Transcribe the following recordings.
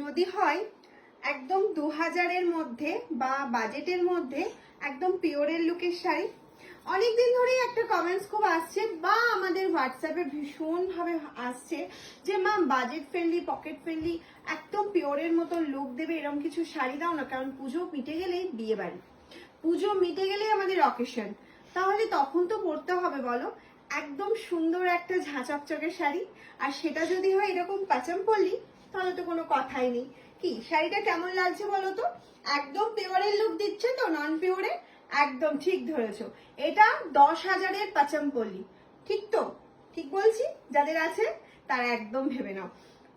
যদি হয়, একদম দু হাজারের মধ্যে বা বাজেটের মধ্যে একদম পিওরের লুকের শাড়ি। অনেকদিন ধরেই একটা কমেন্টস খুব আসছে বা আমাদের হোয়াটসঅ্যাপে ভীষণভাবে আসছে যে মা বাজেট ফ্রেন্ডলি পকেট ফ্রেন্ডলি একদম পিওরের মতো লুক দেবে এরকম কিছু শাড়ি দাও না, কারণ পুজো মিটে গেলেই বিয়ে বাড়ি। পুজো মিটে গেলেই আমাদের অকেশন তাহলে তখন তো পরতে হবে, বলো। একদম সুন্দর একটা ঝাঁচকচকে শাড়ি। আর সেটা যদি হয় এরকম পাচাম পড়লি তাহলে তো কোনো কথাই নেই। কি, শাড়িটা কেমন লাগছে বলো তো? একদম পিওরের লুক দিচ্ছে তো নন পিওরে একদম, ঠিক ধরেছ। এটা দশ হাজারের পাচাম পল্লি ঠিক তো? ঠিক বলছি? যাদের আছে, তারা একদম ভেবে নাও।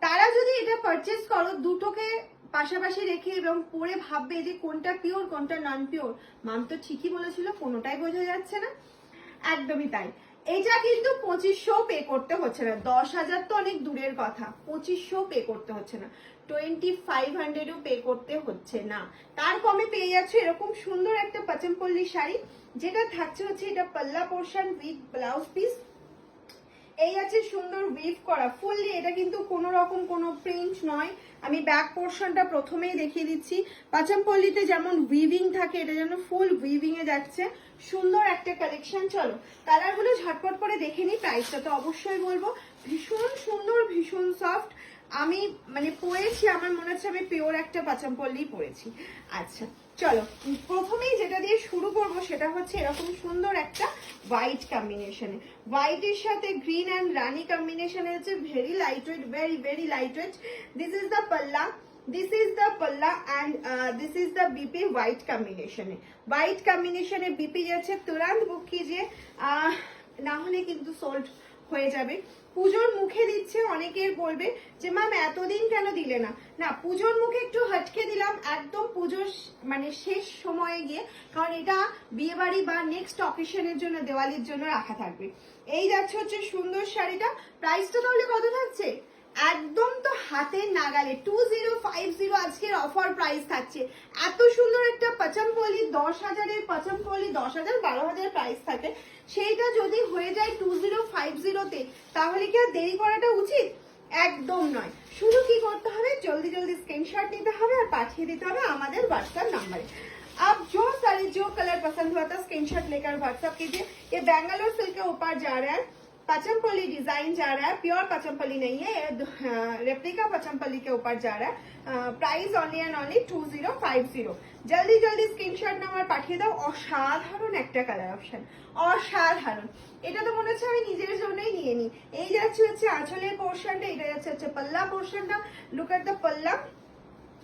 তারা যদি এটা পারচেস করো, দুটোকে পাশাপাশি রেখে এবং পরে ভাববে যে কোনটা পিওর কোনটা নন পিওর মাম তো ঠিকই বলেছিল, কোনোটাই বোঝা যাচ্ছে না। একদমই তাই। এটা কিন্তু পঁচিশশো পে করতে হচ্ছে না। দশ হাজার তো অনেক দূরের কথা। পঁচিশশো পে করতে হচ্ছে না। টোয়েন্টি ফাইভ হান্ড্রেডও পে করতে হচ্ছে না। তার কমে পেয়ে যাচ্ছে এরকম সুন্দর একটা পাচমপল্লি শাড়ি, যেটা থাকছে হচ্ছে এটা পাল্লা পোর্শন উইথ ব্লাউজ পিস এই আছে সুন্দর উইভ করা। ফুললি এটা কিন্তু কোনো রকম কোনো প্রিন্ট নয়। আমি ব্যাক পোর্শনটা প্রথমেই দেখিয়ে দিচ্ছি। পাচামপল্লিতে যেমন উইভিং থাকে, এটা যেন ফুল উইভিং এ যাচ্ছে। সুন্দর একটা কালেকশন চলো। কালারগুলো ঝটপট করে দেখে নিই প্রাইসটা তো অবশ্যই বলব। ভীষণ সুন্দর, ভীষণ সফট আমি মানে পড়েছি, আমার মনে হচ্ছে আমি পিওর একটা পাচামপল্লি পড়েছি। আচ্ছা চলো, প্রথমেই যেটা দিয়ে শুরু করব সেটা হচ্ছে এরকম সুন্দর একটা হোয়াইট কম্বিনেশনে হোয়াইটের সাথে গ্রিন অ্যান্ড রানি কম্বিনেশনে হচ্ছে very light weight very very light weight this is the পাল্লা দিস ইজ দ্য পাল্লা and this is the BP white কম্বিনেশনে হোয়াইট কম্বিনেশনে বিপি যাচ্ছে তুরান্ত বুক কিজিয়ে না হলে কিন্তু সোল্ড হয়ে যাবে। পুজোর মুখে দিচ্ছে অনেকের বলবে যে, ম্যাম, এতদিন কেন দিলে না? না, পুজোর মুখে একটু হটকে দিলাম, একদম পুজোর মানে শেষ সময়ে গিয়ে, কারণ এটা বিয়েবাড়ি বা নেক্সট অকেশনের জন্য, দেওয়ালির জন্য রাখা থাকবে। এই যাচ্ছে হচ্ছে সুন্দর শাড়িটা। প্রাইসটা তাহলে কত থাকছে? একদম তো হাতের নাগালে টু জিরো ফাইভ জিরো আজকের অফার প্রাইস থাকছে এত সুন্দর একটা পাচামপলি দশ হাজারের পাচামপলি দশ হাজার বারো হাজার প্রাইস থাকে সেইটা যদি হয়ে যায় টু জিরো ফাইভ জিরোতে তাহলে কি আর দেরি করাটা উচিত একদম নয় শুধু কি করতে হবে জলদি জলদি স্ক্রিনশট নিতে হবে আর পাঠিয়ে দিতে হবে আমাদের হোয়াটসঅ্যাপ নাম্বারে आप जो साड़ी जो कलर पसंद हुआ था स्क्रीनशॉट लेकर व्हाट्सअप कीजिए ये बेंगलोर सिल्क के ऊपर जा रहा है पचमपल्ली डिजाइन जा रहा है प्योर पचमपल्ली नहीं है ये रेप्लिका पचमपल्ली के ऊपर जा रहा है price only and only two zero five zero জলদি জলদি স্ক্রিনশট নাম্বার পাঠিয়ে দাও অসাধারণ একটা কালার অপশন অসাধারণ এটা তো মনে হচ্ছে আমি নিজের জন্যই নিয়ে নিই এই যাচ্ছে হচ্ছে আঁচলের পোর্শনটা এটা যাচ্ছে হচ্ছে পাল্লা পোর্শনটা লুক এট দ্য পাল্লা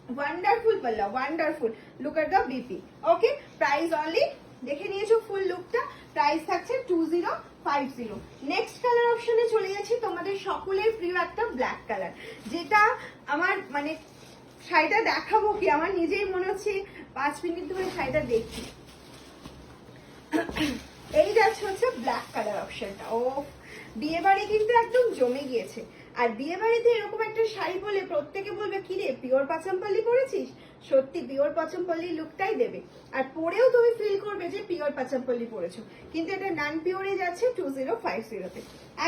ওয়ান্ডারফুল পাল্লা wonderful look at the BP okay price only দেখে নিয়েছো ফুল লুকটা প্রাইস থাকছে two zero five zero next colour অপশনে চলে যাচ্ছি তোমাদের সকলের প্রিয় একটা ব্ল্যাক কালার যেটা আমার মানে শাড়িটা দেখাবো কি? আমার নিজেই মনে হচ্ছে পাঁচ মিনিট ধরে শাড়িটা দেখি এই যাচ্ছে হচ্ছে ব্ল্যাক কালার অপশনটা ও বিয়ে বাড়ি কিন্তু একদম জমে গিয়েছে। আর বিয়ে বাড়িতে এরকম একটা শাড়ি পরলে প্রত্যেকে বলবে কি রে পিওর পাচামপাল্লি পরেছিস সত্যি পিওর পাচামপাল্লি লুকটাই দেবে। আর পরেও তুমি ফিল করবে যে পিওর পাচামপাল্লি পরেছো কিন্তু এটা নান পিওরে যাচ্ছে টু জিরো ফাইভ জিরোতে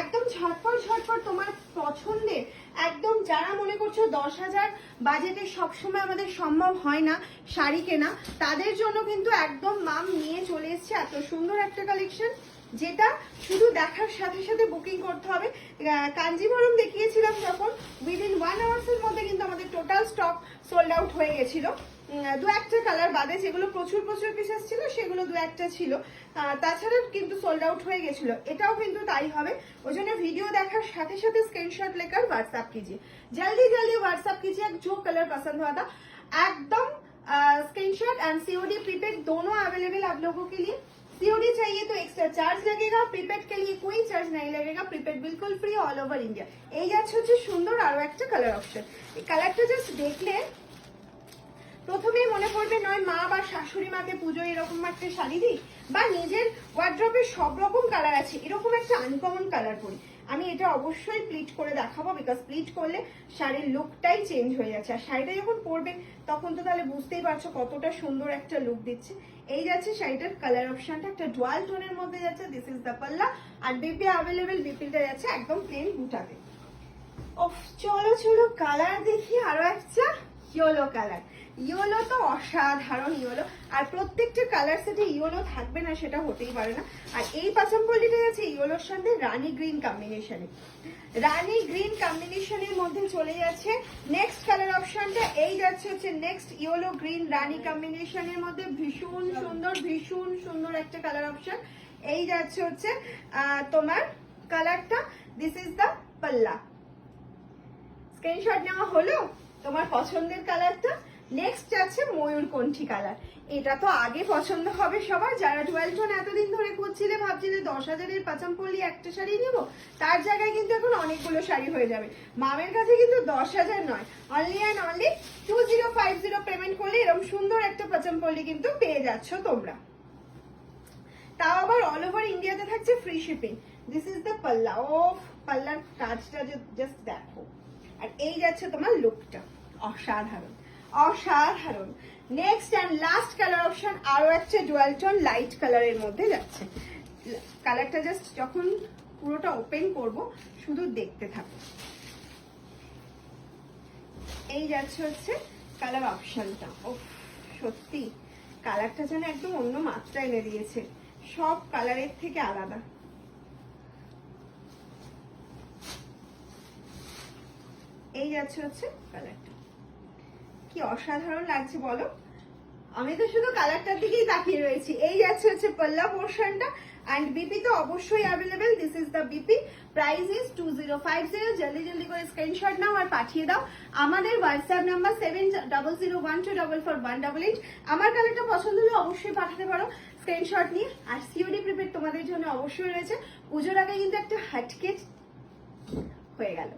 একদম ঝটপট ঝটপট তোমার পছন্দের একদম যারা মনে করছ দশ হাজার বাজেটে সবসময় আমাদের সম্ভব হয় না শাড়ি কেনা, তাদের জন্য কিন্তু একদম মাম নিয়ে চলে এসছে এত সুন্দর একটা কালেকশন যেটা শুধু দেখার সাথে সাথে বুকিং করতে হবে। কাঞ্জিভরম দেখিয়েছিলাম যখন উইদিন ওয়ান আওয়ার্স এর মধ্যে কিন্তু আমাদের টোটাল স্টক সোল্ড আউট হয়ে গেছিল উম, দু একটা কালার বাদে যেগুলো প্রচুর প্রচুর পিসেস ছিল সেগুলো দু একটা ছিল আহ, তাছাড়া কিন্তু সোল্ড আউট হয়ে গেছিল এটাও কিন্তু তাই হবে ওই জন্য ভিডিও দেখার সাথে সাথে स्क्रीनशॉट लेकर व्हाट्सएप कीजिए जल्दी जल्दी व्हाट्सएप कीजिए जो कलर पसंद हुआ था एकदम स्क्रीनशॉट एंड सीओडी प्रीपेड दोनों अवेलेबल आप लोगों के लिए सीओडी चाहिए तो एक्स्ट्रा चार्ज लगेगा प्रीपेड के लिए कोई चार्ज नहीं लगेगा प्रीपेड बिल्कुल फ्री ऑल ओवर इंडिया এই যাচ্ছে হচ্ছে সুন্দর আরো একটা কালার অপশন এই কালারটা জাস্ট দেখলে প্রথমেই মনে পড়বে নয় মা বা শাশুড়ি মাকে পুজো এরকম একটা শাড়ি দিই বা নিজের ওয়ার্ড্রপে সব রকম কালার আছে এরকম একটা আনকমন কালার পরি আমি এটা অবশ্যই প্লিট করে দেখাবো বিকজ প্লিট করলে শাড়ির লুকটাই চেঞ্জ হয়ে যাচ্ছে। আর শাড়িটা যখন পরবে, তখন তো তাহলে বুঝতেই পারছ কতটা সুন্দর একটা লুক দিচ্ছে। এই যাচ্ছে শাড়িটার কালার অপশনটা একটা ডুয়াল টোনের মধ্যে যাচ্ছে দিস ইজ দ্য পাল্লা। আর বিপি অ্যাভেলেবেল বিপিলটা যাচ্ছে একদম প্লেন বুটাতে ওফ, চলো চলো কালার দেখি আরও একটা। Yellow colour. ইয়েলো তো অসাধারণ ইয়েলো। আর প্রত্যেকটা কালার সেটে ইয়েলো থাকবে না, সেটা হতেই পারে না। আর এই পাচাম্পলিটা আছে ইয়েলোর সাথে রানী গ্রিন কম্বিনেশনে রানী গ্রিন কম্বিনেশনের মধ্যে চলে যাচ্ছে নেক্সট কালার অপশনটা এই যাচ্ছে হচ্ছে নেক্সট ইয়েলো গ্রিন রানী কম্বিনেশনের মধ্যে ভীষণ সুন্দর ভীষণ সুন্দর একটা কালার অপশন এই যাচ্ছে হচ্ছে তোমার কালারটা দিস ইজ দ্য পাল্লা। স্ক্রিনশট নেওয়া হলো? তোমার পছন্দের কালারটা নেক্সট আছে ময়ূরকণ্ঠী কালার এটা তো আগে পছন্দ হবে সবার। যারা টুয়েলভ টোন এতদিন ধরে খুঁজছিলে, ভাবছিলে দশ হাজারের পাচামপল্লি একটা শাড়ি নেব, তার জায়গায় কিন্তু এখন অনেকগুলো শাড়ি হয়ে যাবে। মামের কাছে কিন্তু দশ হাজার নয়। Only and only two zero five zero payment করলে এরকম সুন্দর একটা পাচামপল্লি কিন্তু পেয়ে যাচ্ছ তোমরা। তাও আবার অল ওভার ইন্ডিয়াতে থাকছে free shipping this is the পাল্লা ও পাল্লার কাজটা জাস্ট দেখো। আর এই যাচ্ছে তোমার লুকটা অসাধারণ। অসাধারণ। Next and last colour option আরও একটা ডুয়াল টোন লাইট কালারের মধ্যে যাচ্ছে। কালারটা জাস্ট যখন পুরোটা ওপেন করব, শুধু দেখতে থাকো। এই যাচ্ছে হচ্ছে কালার অপশনটা ও সত্যি। কালারটা যেন একদম অন্য মাত্রা এনে দিয়েছে। সব কালারের থেকে আলাদা। এই যাচ্ছে হচ্ছে কালারটা কি অসাধারণ লাগছে বলো? আমি তো শুধু কালারটার দিকেই তাকিয়ে রয়েছি। এই যাচ্ছে হচ্ছে পাল্লা পোর্শনটা অ্যান্ড বিপি তো অবশ্যই available this is the BP price is two zero five zero জলদি জলদি করে স্ক্রিনশট নাও আর পাঠিয়ে দাও। আমাদের WhatsApp number seven double zero one two double four one double eight আমার কালারটা পছন্দ হলে অবশ্যই পাঠাতে পারো। স্ক্রিনশট নিয়ে। আর সিওডি প্রিপেড তোমাদের জন্য অবশ্যই রয়েছে। পুজোর আগে কিন্তু একটা হাটকেট হয়ে গেল।